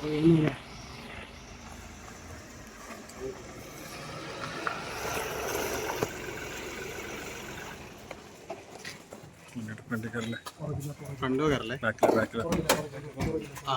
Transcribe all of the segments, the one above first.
കയറല്ലേ front കയറല്ലേ? ബാക്കിൽ ബാക്കിൽ ആ.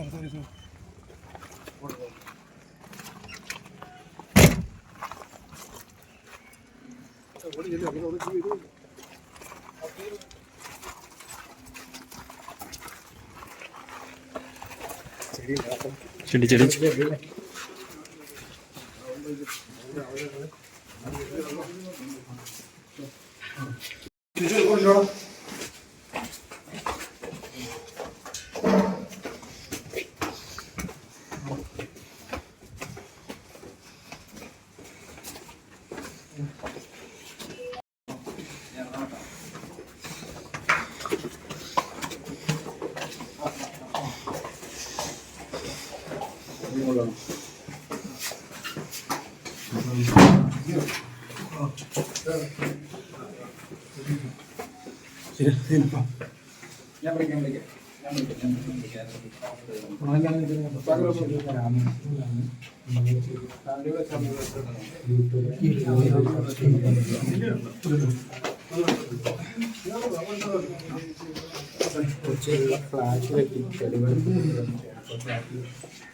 상상에서 올라가. 원래 얘네 여기서 오늘 집에 이거 저리 저리 저리 ചെടി ഞാൻ ഞാൻ ഞാൻ ഞാൻ ചെലുത്താൻ ഞാൻ പോലീസാണ്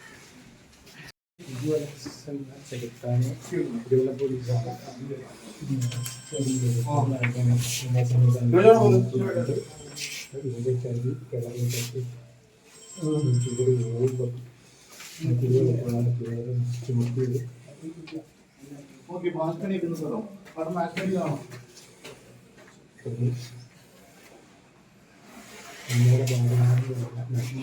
ഇതിന്റെ ചരി കിളറിയിട്ട് ചുവട് പോകുമ്പോൾ ചുമത്തിയത് ഓക്കെ ബാൽക്കണി ഇടുന്ന സ്ഥലം അവിടെ ബാൽക്കണി കാണാം നമ്മുടെ ഭാഗമാണ്